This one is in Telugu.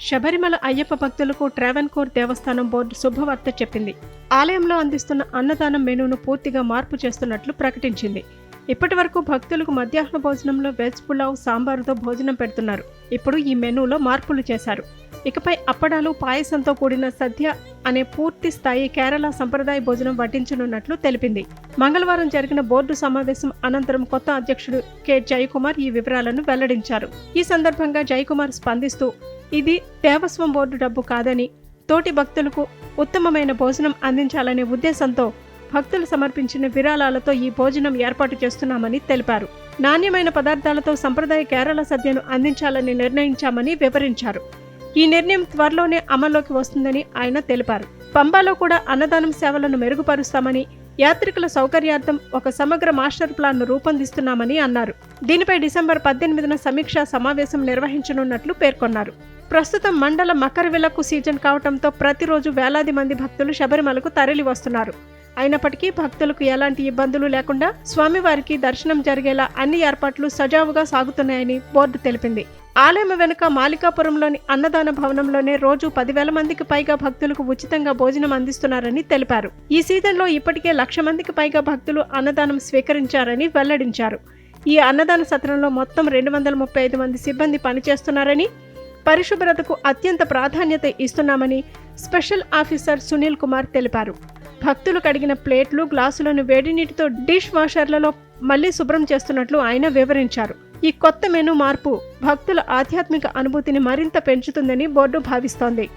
శబరిమల అయ్యప్ప భక్తులకు ట్రావెన్కోర్ దేవస్థానం బోర్డు శుభవార్త చెప్పింది. ఆలయంలో అందిస్తున్న అన్నదానం మెనూను పూర్తిగా మార్పు చేస్తున్నట్లు ప్రకటించింది. ఇప్పటి వరకు భక్తులకు మధ్యాహ్న భోజనంలో వెజ్ పులావ్ సాంబారుతో భోజనం పెడుతున్నారు. ఇప్పుడు ఈ మెనూలో మార్పులు చేశారు. ఇకపై అప్పడాలు పాయసంతో కూడిన సద్య అనే పూర్తి స్థాయి కేరళ సంప్రదాయ భోజనం వడ్డించనున్నట్లు తెలిపింది. మంగళవారం జరిగిన బోర్డు సమావేశం అనంతరం కొత్త అధ్యక్షుడు కె. జయకుమార్ ఈ వివరాలను వెల్లడించారు. ఈ సందర్భంగా జయకుమార్ స్పందిస్తూ ఇది దేవస్వం బోర్డు డబ్బు కాదని తోటి భక్తులకు ఉత్తమమైన భోజనం అందించాలనే ఉద్దేశంతో భక్తులు సమర్పించిన విరాళాలతో ఈ భోజనం ఏర్పాటు చేస్తున్నామని తెలిపారు. నాణ్యమైన పదార్థాలతో సంప్రదాయ కేరళ సద్యను అందించాలని నిర్ణయించామని వివరించారు. ఈ నిర్ణయం త్వరలోనే అమల్లోకి వస్తుందని ఆయన తెలిపారు. పంబాలో కూడా అన్నదానం సేవలను మెరుగుపరుస్తామని యాత్రికుల సౌకర్యార్థం ఒక సమగ్ర మాస్టర్ ప్లాన్ను రూపొందిస్తున్నామని అన్నారు. దీనిపై డిసెంబర్ పద్దెనిమిదిన సమీక్షా సమావేశం నిర్వహించనున్నట్లు పేర్కొన్నారు. ప్రస్తుతం మండల మకర విలక్కు సీజన్ కావడంతో ప్రతిరోజు వేలాది మంది భక్తులు శబరిమలకు తరలి వస్తున్నారు. అయినప్పటికీ భక్తులకు ఎలాంటి ఇబ్బందులు లేకుండా స్వామివారికి దర్శనం జరిగేలా అన్ని ఏర్పాట్లు సజావుగా సాగుతున్నాయని బోర్డు తెలిపింది. ఆలయం వెనుక మాలికాపురంలోని అన్నదాన భవనంలోనే రోజు పదివేల మందికి పైగా భక్తులకు ఉచితంగా భోజనం అందిస్తున్నారని తెలిపారు. ఈ సీజన్లో ఇప్పటికే లక్ష మందికి పైగా భక్తులు అన్నదానం స్వీకరించారని వెల్లడించారు. ఈ అన్నదాన సత్రంలో మొత్తం రెండు వందల ముప్పై ఐదు మంది సిబ్బంది పనిచేస్తున్నారని పరిశుభ్రతకు అత్యంత ప్రాధాన్యత ఇస్తున్నామని స్పెషల్ ఆఫీసర్ సునీల్ కుమార్ తెలిపారు. భక్తులు కడిగిన ప్లేట్లు గ్లాసులను వేడి నీటితో డిష్ వాషర్లలో మళ్ళీ శుభ్రం చేస్తున్నట్లు ఆయన వివరించారు. ఈ కొత్త మెనూ మార్పు భక్తుల ఆధ్యాత్మిక అనుభూతిని మరింత పెంచుతుందని బోర్డు భావిస్తోంది.